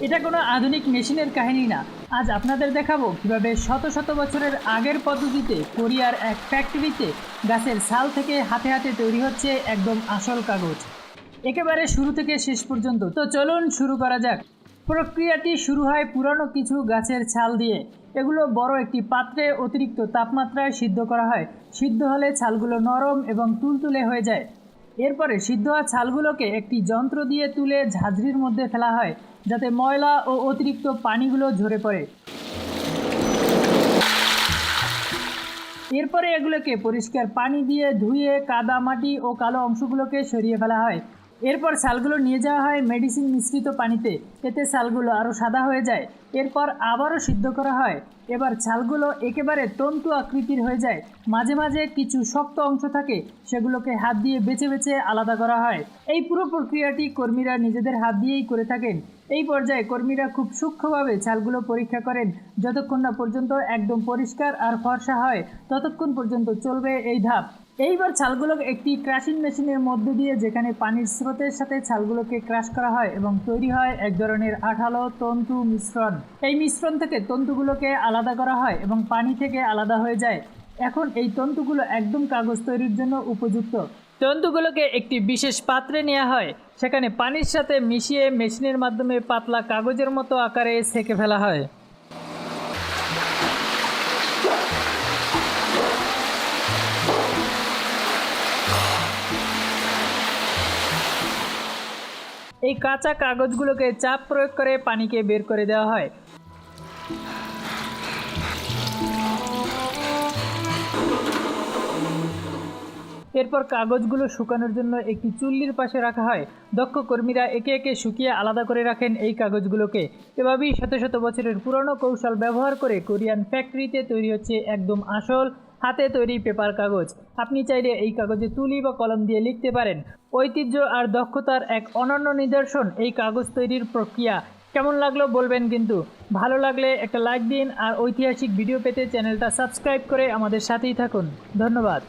এটা কোনো আধুনিক মেশিনের কাহিনী না। আজ আপনাদের দেখাবো কীভাবে শত শত বছরের আগের পদ্ধতিতে কোরিয়ার এক ফ্যাক্টরিতে গাছের ছাল থেকে হাতে হাতে তৈরি হচ্ছে একদম আসল কাগজ। একেবারে শুরু থেকে শেষ পর্যন্ত। তো চলুন শুরু করা যাক। প্রক্রিয়াটি শুরু হয় পুরানো কিছু গাছের ছাল দিয়ে। এগুলো বড় একটি পাত্রে অতিরিক্ত তাপমাত্রায় সিদ্ধ করা হয়। সিদ্ধ হলে ছালগুলো নরম এবং তুলতুলে হয়ে যায়। এরপরে সিদ্ধ হওয়া ছালগুলোকে একটি যন্ত্র দিয়ে তুলে ঝাঁঝরির মধ্যে ফেলা হয়, যাতে ময়লা ও অতিরিক্ত পানিগুলো ঝরে পড়ে। এরপরে এগুলোকে পরিষ্কার পানি দিয়ে ধুয়ে কাদা, মাটি ও কালো অংশগুলোকে সরিয়ে ফেলা হয়। এরপর ছালগুলো নিয়ে যাওয়া হয় মেডিসিন মিশ্রিত পানিতে। এতে ছালগুলো আরও সাদা হয়ে যায়। এরপর আবারও সিদ্ধ করা হয়। এবার ছালগুলো একেবারে তন্তু আকৃতির হয়ে যায়। মাঝে মাঝে কিছু শক্ত অংশ থাকে, সেগুলোকে হাত দিয়ে বেছে বেছে আলাদা করা হয়। এই পুরো প্রক্রিয়াটি কর্মীরা নিজেদের হাত দিয়েই করে থাকেন। এই পর্যায়ে কর্মীরা খুব সূক্ষ্মভাবে ছালগুলো পরীক্ষা করেন। যতক্ষণ না পর্যন্ত একদম পরিষ্কার আর ফর্সা হয়, ততক্ষণ পর্যন্ত চলবে এই ধাপ। এইবার ছালগুলো একটি ক্রাশিং মেশিনের মধ্য দিয়ে যেখানে পানির স্রোতের সাথে ছালগুলোকে ক্রাশ করা হয় এবং তৈরি হয় এক ধরনের আঠালো তন্তু মিশ্রণ। এই মিশ্রণ থেকে তন্তুগুলোকে আলাদা করা হয় এবং পানি থেকে আলাদা হয়ে যায়। এখন এই তন্তুগুলো একদম কাগজ তৈরির জন্য উপযুক্ত। তন্তুগুলোকে একটি বিশেষ পাত্রে নেওয়া হয়। সেখানে পানির সাথে মিশিয়ে মেশিনের মাধ্যমে পাতলা কাগজের মতো আকারে সেকে ফেলা হয়। এই কাঁচা কাগজগুলোকে চাপ প্রয়োগ করে পানিকে বের করে দেওয়া হয়। এরপর কাগজগুলো শুকানোর জন্য একটি চুল্লির পাশে রাখা হয়। দক্ষ কর্মীরা একে একে শুকিয়ে আলাদা করে রাখেন এই কাগজগুলোকে। এভাবেই শত শত বছরের পুরনো কৌশল ব্যবহার করে কোরিয়ান ফ্যাক্টরিতে তৈরি হচ্ছে একদম আসল হাতে তৈরি পেপার কাগজ। আপনি চাইলে এই কাগজে তুলি বা কলম দিয়ে লিখতে পারেন। ঐতিহ্য আর দক্ষতার এক অনন্য নিদর্শন এই কাগজ তৈরির প্রক্রিয়া। কেমন লাগল বলবেন কিন্তু। ভালো লাগলে একটা লাইক দিন আর ঐতিহাসিক ভিডিও পেতে চ্যানেলটা সাবস্ক্রাইব করে আমাদের সাথেই থাকুন। ধন্যবাদ।